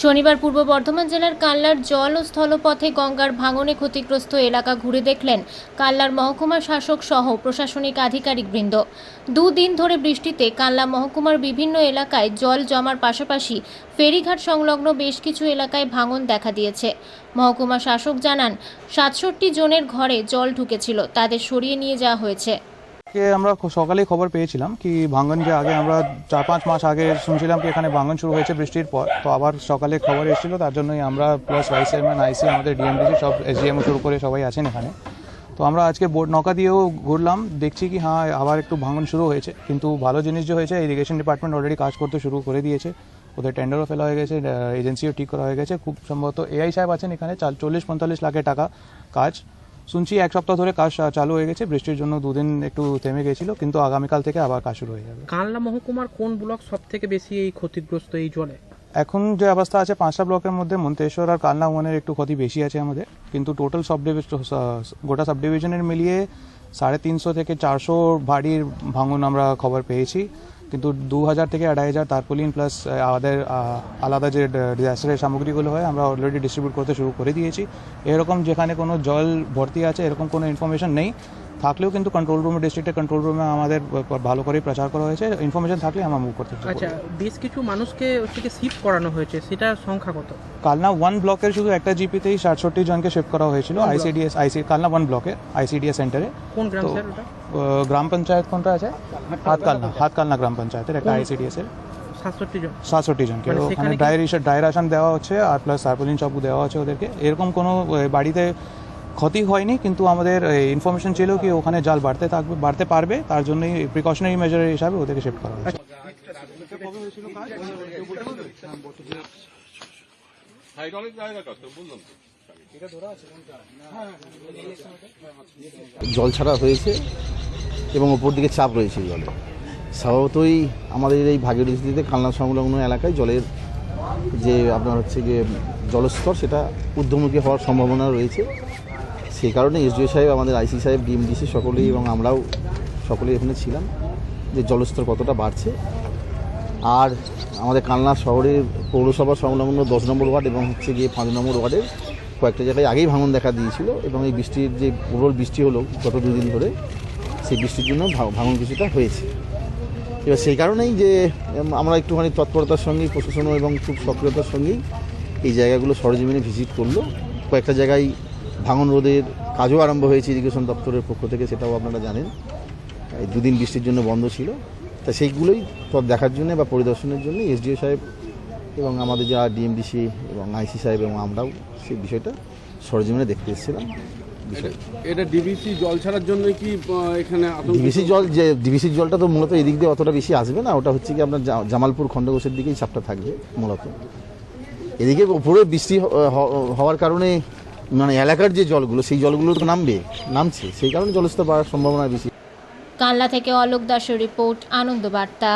শনিবার পূর্ব বর্ধমান জেলার কাল্লার জল ও স্থলপথে গঙ্গার ভাঙনে ক্ষতিগ্রস্ত এলাকা ঘুরে দেখলেন কাল্লার মহকুমা শাসক সহ প্রশাসনিক আধিকারিকবৃন্দ দুদিন ধরে বৃষ্টিতে কাল্লা মহকুমার বিভিন্ন এলাকায় জল জমার পাশাপাশি ফেরিঘাট সংলগ্ন বেশ কিছু এলাকায় ভাঙন দেখা দিয়েছে। মহকুমা শাসক জানান, সাতষট্টি জনের ঘরে জল ঢুকেছিল, তাদের সরিয়ে নিয়ে যাওয়া হয়েছে। কে আমরা সকালেই খবর পেয়েছিলাম কি ভাঙন যে আগে আমরা চার পাঁচ মাস আগে শুনছিলাম কি এখানে ভাঙন শুরু হয়েছে বৃষ্টির পর, তো আবার সকালে খবর এসেছিল, তার জন্যই আমরা প্লাস ভাইস চেয়ারম্যান আইসি আমাদের ডিএমডিসি সব এসডিএম শুরু করে সবাই আছেন এখানে। তো আমরা আজকে বোর্ড নৌকা দিয়েও ঘুরলাম, দেখছি কি হ্যাঁ আবার একটু ভাঙন শুরু হয়েছে। কিন্তু ভালো জিনিস যে হয়েছে ইরিগেশন ডিপার্টমেন্ট অলরেডি কাজ করতে শুরু করে দিয়েছে। ওদের টেন্ডারও ফেলা হয়ে গেছে এজেন্সিও ঠিক করা হয়ে গেছে। খুব সম্ভবত এআই সাহেব আছেন এখানে চাল চল্লিশ পঁয়তাল্লিশ লাখের টাকা কাজ। শুনছি এক সপ্তাহ ধরে কাজ চালু হয়ে গেছে বৃষ্টির জন্য দুদিন একটু থেমে গেছিল কিন্তু আগামীকাল থেকে আবার কাজ শুরু হয়ে যাবে। কানলা মহকুমার কোন ব্লক সব থেকে বেশি এই ক্ষতিগ্রস্ত এই জলে? এখন যে অবস্থা আছে পাঁচটা ব্লকের মধ্যে মন্তেশ্বর আর কালনা ওয়ানের একটু ক্ষতি বেশি আছে আমাদের কিন্তু টোটাল সব গোটা সাব ডিভিশনের মিলিয়ে সাড়ে তিনশো থেকে চারশো বাড়ির ভাঙন আমরা খবর পেয়েছি। কিন্তু দু হাজার থেকে আড়াই হাজার তারপলিন প্লাস আমাদের আলাদা যে ডিজাস্টারের সামগ্রীগুলো হয়, আমরা অলরেডি ডিস্ট্রিবিউট করতে শুরু করে দিয়েছি। এরকম যেখানে কোনো জল ভর্তি আছে, এরকম কোনো ইনফরমেশন নেই। থাকলেও কিন্তু কন্ট্রোল রুমে ডিস্ট্রিক্টের কন্ট্রোল রুমে আমাদের ভালো করে প্রচার করা হয়েছে। ইনফরমেশন থাকলে আমরা মুভ করতে। আচ্ছা বেশ কিছু মানুষকে থেকে শিফট করানো হয়েছে সেটার সংখ্যা কত? কালনা ওয়ান ব্লকের শুধু একটা জিপিতেই সাতষট্টি জনকে শিফট করা হয়েছিল আইসিডিএস আইসি কালনা ওয়ান ব্লকে আইসিডিএস সেন্টারে কোন গ্রাম স্যার ওটা? গ্রাম পঞ্চায়েত কোনটা আছে? হাতকালনা হাতকালনা গ্রাম পঞ্চায়েতের একটা আইসিডিএস এর। সাতষট্টি জন। সাতষট্টি জনকে। মানে ওখানে ড্রাই ড্রাই রেশন দেওয়া হচ্ছে আর প্লাস সার্পোলিন চাপু দেওয়া হচ্ছে ওদেরকে। এরকম কোনো বাড়িতে ক্ষতি হয়নি, কিন্তু আমাদের ইনফরমেশন ছিল কি ওখানে জাল বাড়তে থাকবে বাড়তে পারবে, তার জন্যই প্রিকশনারি মেজারের হিসাবে ওদেরকে শিফট করা হয়েছে। জল ছাড়া হয়েছে এবং ওপর দিকে চাপ রয়েছে জলে। স্বভাবতই আমাদের এই ভাগীরথীতে কালনা সংলগ্ন এলাকায় জলের যে আপনার হচ্ছে যে জলস্তর, সেটা ঊর্ধ্বমুখী হওয়ার সম্ভাবনা রয়েছে। সেই কারণে এসডিও সাহেব, আমাদের আইসি সাহেব ডিএমডিসি সকলেই এবং আমরাও সকলেই এখানে ছিলাম, যে জলস্তর কতটা বাড়ছে। আর আমাদের কালনা শহরের পৌরসভা সংলগ্ন দশ নম্বর ওয়ার্ড এবং হচ্ছে গিয়ে পাঁচ নম্বর ওয়ার্ডের কয়েকটা জায়গায় আগেই ভাঙন দেখা দিয়েছিল এবং এই বৃষ্টির যে প্রবল বৃষ্টি হলো গত দুদিন ধরে, সেই বৃষ্টির জন্য ভাঙন কিছুটা হয়েছে। এবার সেই কারণেই যে আমরা একটুখানি তৎপরতার সঙ্গেই প্রশাসন এবং খুব সক্রিয়তার সঙ্গেই এই জায়গাগুলো সরজমিনে ভিজিট করল। কয়েকটা জায়গায় ভাঙন রোধের কাজও আরম্ভ হয়েছে ইরিগেশন দপ্তরের পক্ষ থেকে সেটাও আপনারা জানেন। এই দুদিন বৃষ্টির জন্য বন্ধ ছিল। তা সেইগুলোই তৎ দেখার জন্য বা পরিদর্শনের জন্য এসডিও সাহেব এবং আমাদের যারা ডিএমডিসি এবং আইসি সাহেব এবং আমরাও সেই বিষয়টা সরজমিনে দেখতে এসেছিলাম। এটা ডিবিসি জল ছাড়ার জন্য কি এখানে ডিবিসি জল যে ডিবিসির জলটা তো মূলত এদিক দিয়ে অতটা বেশি আসবে না ওটা হচ্ছে কি আপনার জামালপুর খণ্ডঘোষের দিকেই চাপটা থাকবে মূলত। এদিকে উপরে বৃষ্টি হওয়ার কারণে মানে এলাকার যে জলগুলো, সেই জলগুলো তো নামবে নামছে। সেই কারণে জলস্তর বাড়ার সম্ভাবনা বেশি। কাল্লা থেকে অলোক দাসের রিপোর্ট আনন্দ বার্তা